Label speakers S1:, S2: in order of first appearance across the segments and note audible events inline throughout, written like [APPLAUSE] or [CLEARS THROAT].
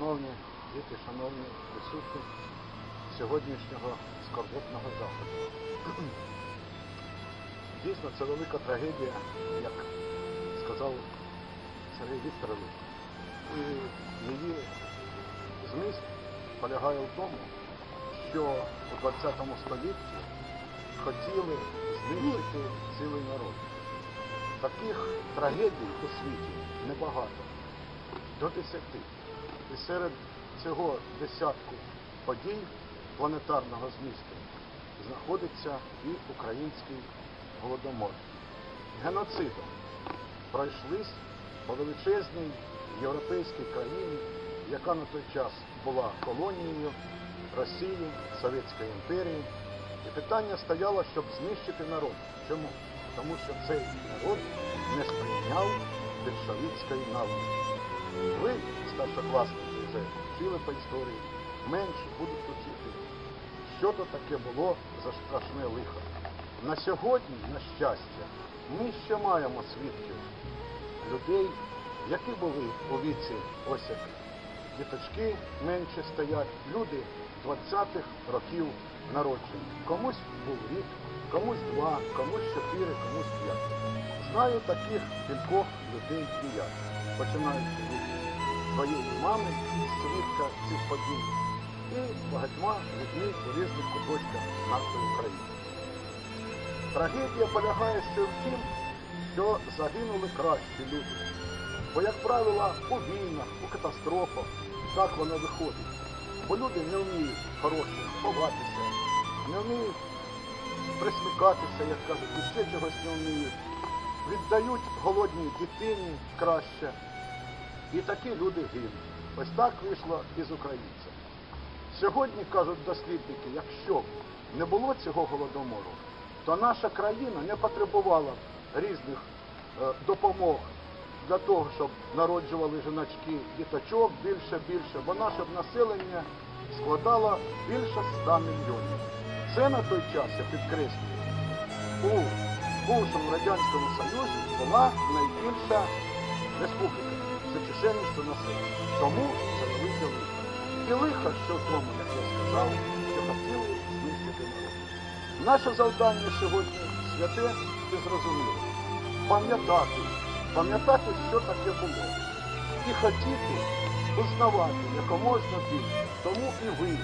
S1: Шановні діти, шановні присутні сьогоднішнього скорботного заходу. [CLEARS THROAT] Дійсно, це велика трагедія, як сказав Сергій Вікторович. І її зміст полягає в тому, що у 20 столітті хотіли знищити цілий народ. Таких трагедій у світі небагато, до десяти. І серед цього десятку подій планетарного змісту знаходиться і український голодомор. Геноцидом пройшлись по величезній європейській країні, яка на той час була колонією Росії, Совєтської імперії. І питання стояло, щоб знищити народ. Чому? Тому що цей народ не сприйняв більшовицької навички. Ви, старшокласники, вже вчили по історії, менше будуть вчити. Що то таке було за страшне лихо. На сьогодні, на щастя, ми ще маємо свідків людей, які були у віці ось як діточки менше стоять, люди 20-х років народження. Комусь був рік, комусь два, комусь чотири, комусь п'ять. Знаю таких кількох людей і я, починаючи від своєї мами, свідка цих подій, і багатьма людьми у різних куточках нашої України. Трагедія полягає ще в тім, що загинули кращі люди. Бо, як правило, у війнах, у катастрофах так воно виходить. Бо люди не вміють хороше ховатися, не вміють присмикатися, як кажуть, і ще чогось не вміють. Віддають голодній дитині краще. І такі люди гинуть. Ось так вийшло із українцями. Сьогодні, кажуть дослідники, якщо б не було цього голодомору, то наша країна не потребувала різних е, допомог для того, щоб народжували жіночки діточок більше більше, бо наше населення складало більше 100 мільйонів. Це на той час, я підкреслюю, у бувшому Радянському Союзі була найбільша республіка за чисельністю населення. Тому це велике лихо. І лихо, що в тому, як я сказав, що хотіли знищити народ. Наше завдання сьогодні святе і зрозуміло. Пам'ятати, пам'ятати, що таке було. І хотіти узнавати якоможна більше. Тому і ви,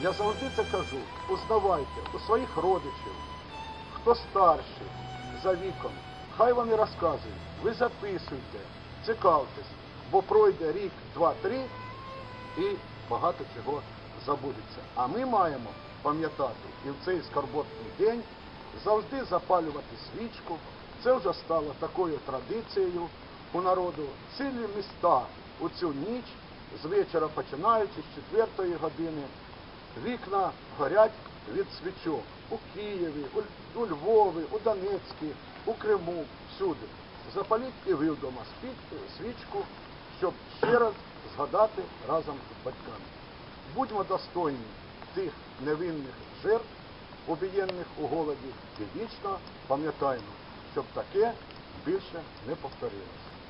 S1: я завжди це кажу, узнавайте у своїх родичів, хто старший за віком, хай вони розказують, ви записуйте, цікавтесь, бо пройде рік, два, три і багато чого забудеться. А ми маємо пам'ятати і в цей скорботний день завжди запалювати свічку. Це вже стало такою традицією у народу. Цілі міста у цю ніч, з вечора починаючи з четвертої години, вікна горять від свічок у Києві, у, Львові, у Донецьку, у Криму, всюди. Запаліть і ви вдома свічку, щоб ще раз згадати разом з батьками. Будьмо достойні тих невинних жертв, убієнних у голоді, і вічно пам'ятаємо, щоб таке більше не повторилося.